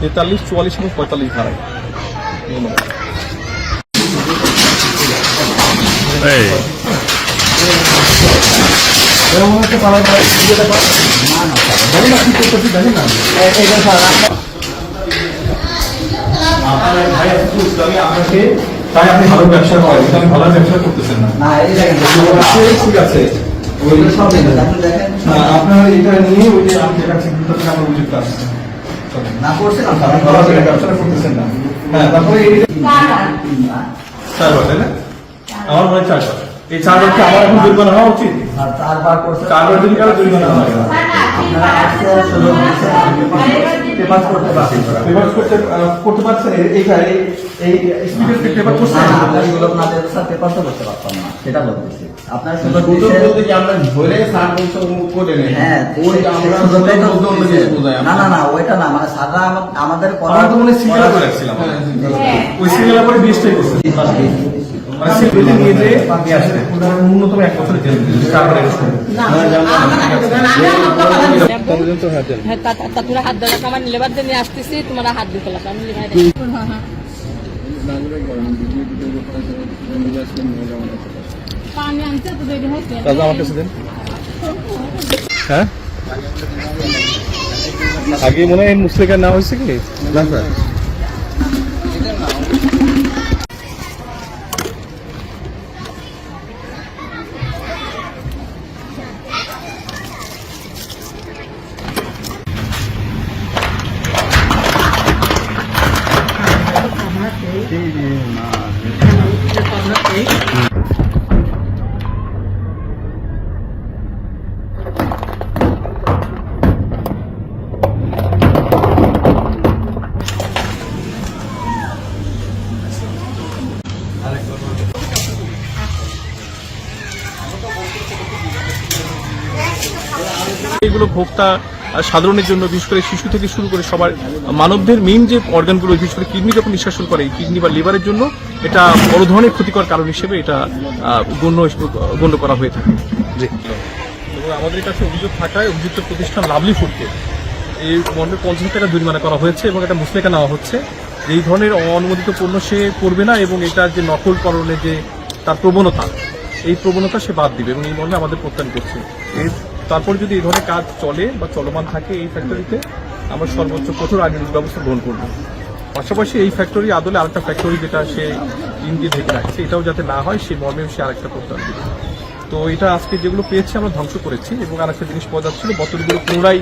তেতাল্লিশ চুয়াল্লিশ এবং পঁয়তাল্লিশ ধারায়। ধন্যবাদ তাই আপনি ভালো ব্যবসা করেন কিন্তু আপনি ভালো ব্যবসা করতেছেন না। না এই ঠিক আছে। আপনার এটা নিয়ে ওই যে আমি কিন্তু আপনি আমার উচিত কাজ না করছিলাম করতেছেন না। হ্যাঁ তারপরে চারবার তাই না? আমার মনে হয় চারবার এই চারবার কি আমার এখন দুর্বল হওয়া উচিত। আর চারবার করছে চারবার যদি কারও জরিমানা হওয়া না আপনারা আসছে সুযোগ পেপার করতে পারছেন পেপার করতে করতে পারছেন এইটা এই এই স্পিডের পেপার করছেন না আপনার না স্যার পেপার তো করতে পারতাম না সেটা বলতেছি আপনার সুযোগ সুযোগ বলতে কি আমরা ধরে সার বংশ করে নেই হ্যাঁ ওই আমরা তো না না না ওইটা না মানে স্যাররা আমাদের আমরা তো মনে সিঙ্গেল করে রাখছিলাম ওই সিঙ্গেল করে বিশটাই করছে ন্যূনতম এক জেল হ্যাঁ তোরা হাত ধরে আমার লেবার দিয়ে নিয়ে আসতেছি তোমরা হাত দিতে লাগবে আমি লেবার পানি আনতে তো দেরি হয়েছে দাদা আমার কাছে দেন হ্যাঁ আগে মনে হয় মুসলিকার নাম হয়েছে কি না স্যার এগুলো ভোক্তা আহ, সাধারণের জন্য বিশেষ করে শিশু থেকে শুরু করে সবার মানবদের মেইন যে অর্গানগুলো বিশেষ করে কিডনি যখন নিঃশ্বাসন করে কিডনি বা লিভারের জন্য এটা বড় ধরনের ক্ষতিকর কারণ হিসেবে এটা গণ্য গণ্য করা হয়ে থাকে। এবং আমাদের কাছে অভিযোগ থাকায় অভিযুক্ত প্রতিষ্ঠান লাভলি ফুডকে এই মর্মে পঞ্চাশ টাকা জরিমানা করা হয়েছে এবং একটা মুসলেকা নেওয়া হচ্ছে। এই ধরনের অনুমোদিত পণ্য সে করবে না এবং এটার যে নকলকরণে যে তার প্রবণতা এই প্রবণতা সে বাদ দিবে এবং এই মর্মে আমাদের প্রত্যান করছে। এর তারপর যদি এই ধরনের কাজ চলে বা চলমান থাকে এই ফ্যাক্টরিতে আমরা সর্বোচ্চ কঠোর আইনি ব্যবস্থা গ্রহণ করব। পাশাপাশি এই ফ্যাক্টরি আদলে আরেকটা ফ্যাক্টরি যেটা সে ইন্ডিয়া ঢেকে রাখছে, এটাও যাতে না হয় সেই মর্মে সে আরেকটা প্রত্যান দিবে। তো এটা আজকে যেগুলো পেয়েছে আমরা ধ্বংস করেছি এবং আরেকটা জিনিস পাওয়া যাচ্ছিল বোতলগুলো পুনরায়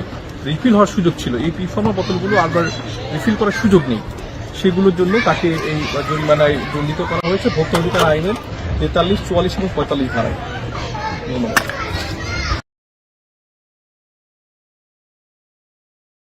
রিফিল হওয়ার সুযোগ ছিল। এই পিফর্মা বোতলগুলো আবার রিফিল করার সুযোগ নেই। সেগুলোর জন্য তাকে এই জরিমানায় দণ্ডিত করা হয়েছে ভোক্তা অধিকার আইনের তেতাল্লিশ, চুয়াল্লিশ এবং পঁয়তাল্লিশ ধারায়। ধন্যবাদ।